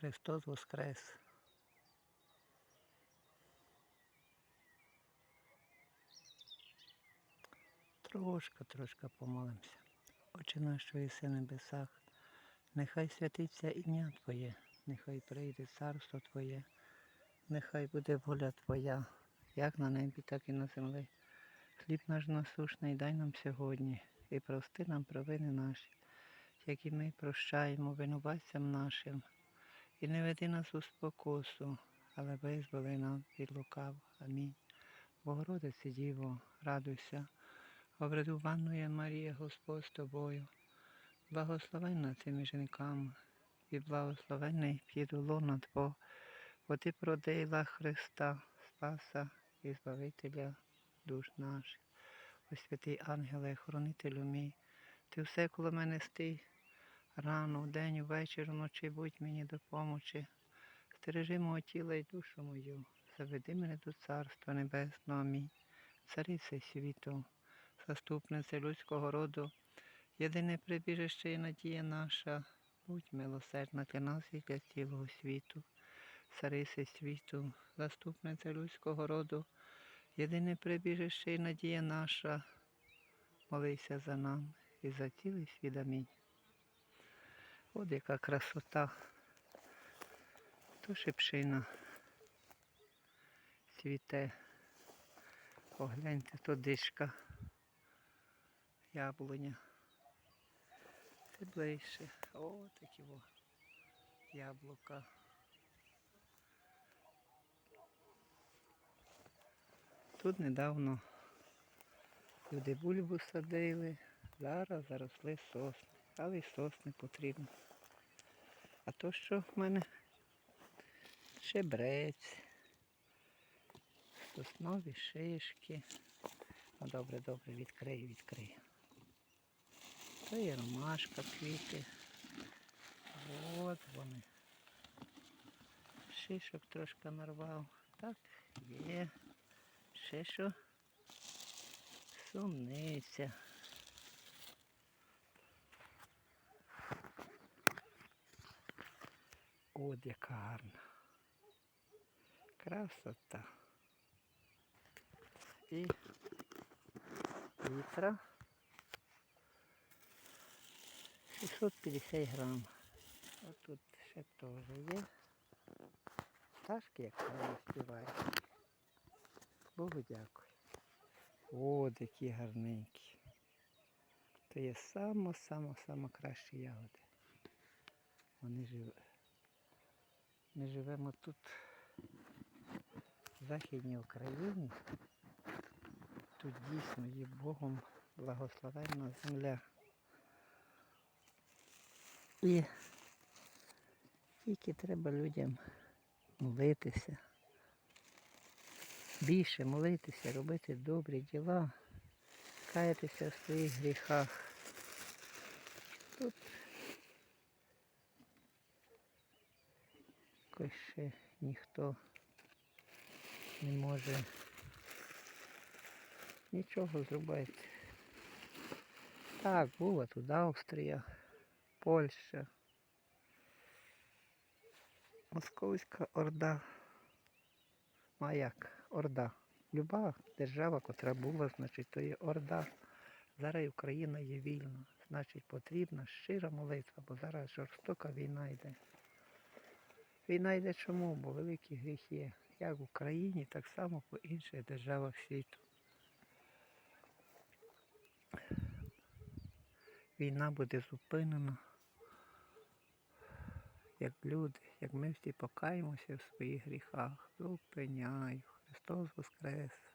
Христос Воскрес! Трошка, трошка помолимося. Отче наш, що небесах, нехай святиться ім'я Твоє, нехай прийде царство Твоє, нехай буде воля Твоя, як на небі, так і на землі. Хліб наш насушний дай нам сьогодні і прости нам провини наші, як і ми прощаємо винуватцям нашим. І не веди нас у спокусу, але визволи нас від лукав. Амінь. Богородице Діво, радуйся, обрадованує Марія Господь з тобою, благословенна цими жінками, і благословенний підулона Твого, бо Ти продила Христа, Спаса і Збавителя душ наших. О святий ангеле, хоронителю мій, ти все коло мене стій, рано, вдень, ввечір, вночі будь мені допомочі. Стережи мого тіла і душу мою, заведи мене до Царства Небесного. Амінь. Царице світу, заступниця людського роду, єдине прибіжище і надія наша, будь милосердна для нас і для цілого світу. Царице світу, заступниця людського роду, єдине прибіжище і надія наша, молися за нами і за цілий світ. Амінь. От яка красота. То шипшина цвіте. Погляньте, то дишка. Яблуня. Це ближче. О, такі о. Яблука. Тут недавно люди бульбу садили, зараз заросли сосни, але й сосни потрібно. А то що в мене шебрець, соснові шишки. Ну добре, добре, відкрию, відкрию. То є ромашка, квіти. От вони. Шишок трошки нарвав. Так, є. Ще що? Сумниця. От яка гарна. Красота. І літра 650 грам. Ось тут ще теж є. Пташки, як вони співають. Богу дякую. О, які гарненькі. То є само-само-само кращі ягоди. Вони живуть. Ми живемо тут, в Західній Україні. Тут дійсно є Богом благословенна земля. І тільки треба людям молитися, більше молитися, робити добрі діла, каятися в своїх гріхах. Тут якось ще ніхто не може нічого зробити. Так, була тут Австрія, Польща, Московська Орда. Ну, А як? Орда. Люба держава, котра була, значить, то є Орда. Зараз Україна є вільна. Значить, потрібна щира молитва, бо зараз жорстока війна йде. Війна йде чому? Бо великі гріхи, як в Україні, так само по інших державах світу. Війна буде зупинена, як люди, як ми всі покаємося в своїх гріхах. Зупиняю. Христос Воскрес!